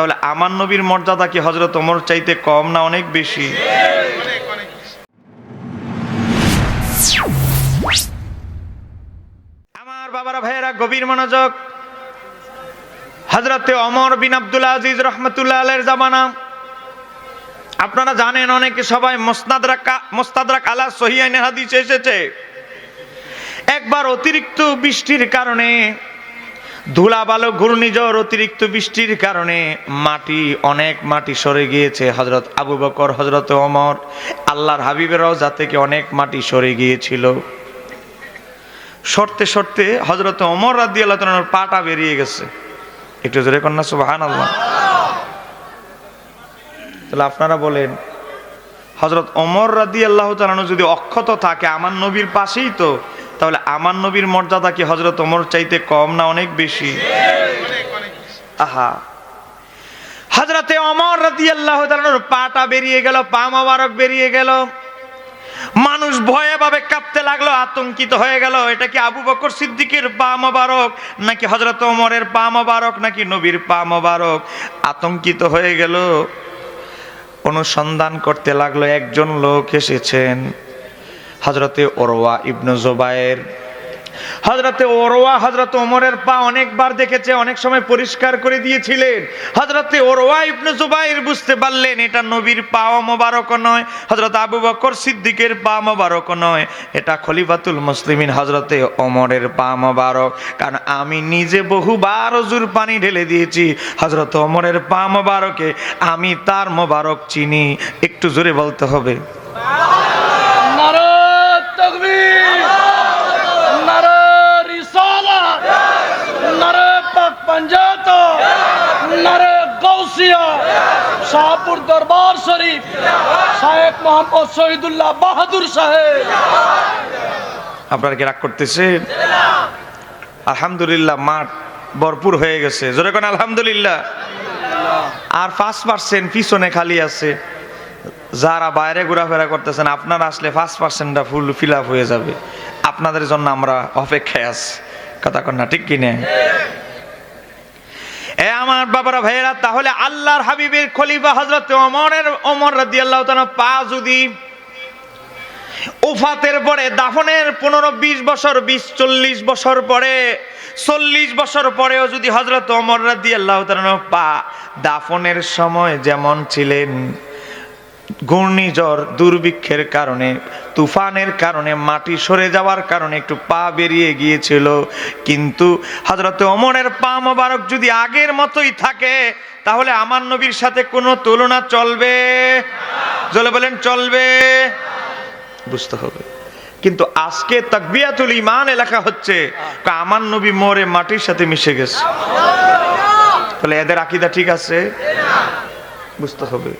তাহলে আমার নবীর মর্যাদা কি হজরত ওমর চাইতে কম না অনেক বেশি? আমার বাবারা, ভাইয়েরা, গভীর মনোযোগ। হজরতে অমর বিন আব্দুল আজিজ রহমতুল্লাহ আলের জামানা। আপনারা জানেন অনেকে সবাই মোস্তাদরাক মোস্তাদরাক আলা সহিয়াইনে হাদিসে এসেছে। একবার অতিরিক্ত বৃষ্টির কারণে ধুলা বালো ঘূর্ণিঝড় অতিরিক্ত বৃষ্টির কারণে মাটি, অনেক মাটি সরে গিয়েছে। হজরত আবু বকর হজরত অমর আল্লাহর হাবিবেরাও যা থেকে অনেক মাটি সরে গিয়েছিল। সরতে সরতে হজরত অমর রাদি আল্লাহ পাটা বেরিয়ে গেছে। একটু জোরে কন্যা সুবাহান আল্লাহ তাহলে আপনারা বলেন হজরত অমর রাদি আল্লাহ তালানো যদি অক্ষত থাকে, আমার নবীর পাশেই তো তাহলে আমার নবীর মর্যাদা কি হজরত ওমর চাইতে কম না অনেক বেশি? আহা। হজরতে অমর রাদি আল্লাহ পাটা বেরিয়ে গেল, পা মোবারক বেরিয়ে গেল। মানুষ ভয়ে ভাবে কাঁপতে লাগল, আতঙ্কিত হয়ে গেল, এটা কি আবু বকর সিদ্দিকের পা মোবারক, নাকি হজরত ওমরের পা মোবারক, নাকি নবীর পা মোবারক? আতঙ্কিত হয়ে গেল। অনুসন্ধান করতে লাগল, একজন লোক এসেছেন। হজরতে ওরওয়া ইবনু জোবায়ের হজরতে ওরওয়া হজরত ওমরের পা অনেকবার দেখেছে, অনেক সময় পরিষ্কার করে দিয়েছিলেন। হজরতে ওরওয়া ইবনু জুবাইর বুঝতে পারলেন, এটা নবীর পা মোবারক নয় হজরত আবু বকর সিদ্দিকের পা মোবারক নয়, এটা খলিফাতুল মুসলিমিন হজরতে ওমরের পা মোবারক। কারণ আমি নিজে বহুবার অজুর পানি ঢেলে দিয়েছি হজরত ওমরের পা মোবারকে, আমি তার মোবারক চিনি, একটু জোরে বলতে হবে। শাহপুর দরবার শরীফ। শাহেব মোহাম্মদ শহীদুল্লাহ বাহাদুর সাহেব। আপনারা কি রাগ করতেছেন আলহামদুলিল্লাহ, মাঠ ভরপুর হয়ে গেছে। জোরে কোন আলহামদুলিল্লাহ? আর ফার্স্ট পার্সেন্ট পিছনে খালি আছে। যারা বাইরে ঘোরাফেরা করতেছেন, আপনারা আসলে ফার্স্ট পার্সেন্টটা ফুল ফিল হয়ে যাবে। আপনাদের জন্য আমরা অপেক্ষায় আছি। কথা কন্যা ঠিক কিনে? আমার বাবারা ভাইয়েরা, তাহলে আল্লাহর হাবিবের খলিফা হজরত অমরের অমর রাদি আল্লাহ পা যদি উফাতের পরে, দাফনের পনেরো বিশ বছর, বিশ চল্লিশ বছর পরে, চল্লিশ বছর পরেও যদি হজরত অমর রাদি আল্লাহ পা দাফনের সময় যেমন ছিলেন, ঘূর্ণিঝড় দুর্ভিক্ষের কারণে তুফানের কারণে মাটি সরে যাওয়ার কারণে একটু পা বেরিয়ে গিয়েছিল। কিন্তু হজরত অমরের পা মোবারক যদি আগের মতোই থাকে, তাহলে আমার নবীর সাথে কোনো তুলনা চলবে? জলে বলেন, চলবে। বুঝতে হবে। কিন্তু আজকে তাকবিয়াতুল ইমান এলাকা হচ্ছে আমার নবী মোরে মাটির সাথে মিশে গেছে। তাহলে এদের আকিদা ঠিক আছে? বুঝতে হবে।